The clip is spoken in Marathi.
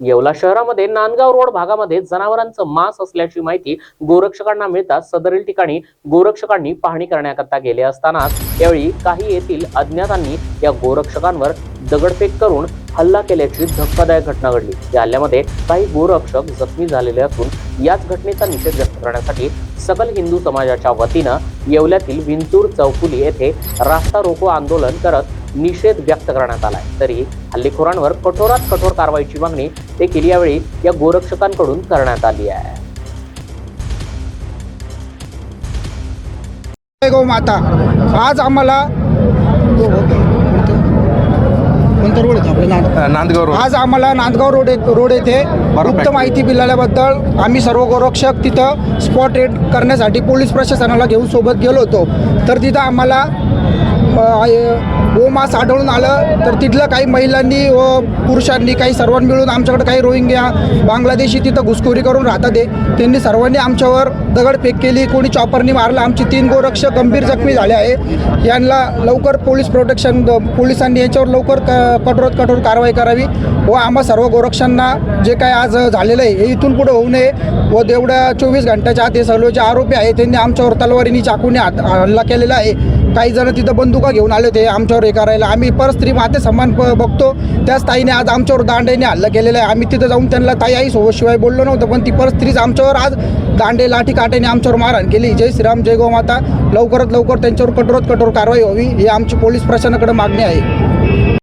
येवला शहरामध्ये नांदगाव रोड भागामध्ये जनावरांचं मांस असल्याची माहिती गोरक्षकांना मिळताच सदरील ठिकाणी गोरक्षकांनी पाहणी करण्याकरता गेले असतानाच यावेळी काही येथील अज्ञातांनी या गोरक्षकांवर दगडफेक करून हल्ला केल्याची धक्कादायक घटना घडली. या हल्ल्यामध्ये काही गोरक्षक जखमी झालेले असून याच घटनेचा निषेध व्यक्त करण्यासाठी सकल हिंदू समाजाच्या वतीनं येवल्यातील विंचूर चौकुली येथे रास्ता रोको आंदोलन करत निषेध व्यक्त करण्यात आलाय. तरी हल्लेखोरांवर कठोरात कठोर कारवाईची मागणी देखील यावेळी या गोरक्षकांकडून करण्यात आली आहे. गौ माता. आज आम्हाला नांदगाव रोड. आज आम्हाला नांदगाव रोड येथ- रोड येथे गुप्त. माहिती मिळाल्याबद्दल आम्ही सर्व गोरक्षक तिथं स्पॉट रेड करण्यासाठी पोलीस प्रशासनाला घेऊन सोबत गेलो होतो. तर तिथं आम्हाला गोमास हो, आढळून आलं. तर तिथलं काही महिलांनी व पुरुषांनी काही सर्वांनी मिळून आमच्याकडे काही रोहिंग्या बांगलादेशी तिथं घुसखोरी करून राहतात ते त्यांनी सर्वांनी आमच्यावर दगडफेक केली. कोणी चॉपरनी मारलं. आमची तीन गोरक्षक गंभीर जखमी झाले आहे. यांना लवकर पोलीस प्रोटेक्शन पोलिसांनी याच्यावर लवकर क कठोरात कठोर कारवाई करावी. व आम्हा सर्व गोरक्षांना जे काय आज झालेलं आहे हे इथून पुढे होऊ नये. व तेवढ्या चोवीस घंट्याच्या आत हे सर्व जे आरोपी आहे त्यांनी आमच्यावर तलवारीनी चाकूने हात हल्ला केलेला आहे. काही जण तिथं बंदुका घेऊन आले होते आमच्यावर हे करायला. आम्ही परस्त्री माते सन्मान प बघतो. त्याच ताईने आज आमच्यावर दांडेने हल्ला केलेला आहे. आम्ही तिथं जाऊन त्यांना ताई आई सोबत शिवाय बोललो नव्हतं पण ती परस्त्रीच आमच्यावर आज दांडे लाठी काट्याने आमच्यावर मारहाण केली. जय श्रीराम जय गोमाता. लवकरात लवकर त्यांच्यावर कठोरात कठोर कारवाई व्हावी. ही आमची पोलीस प्रशासनाकडे मागणी आहे.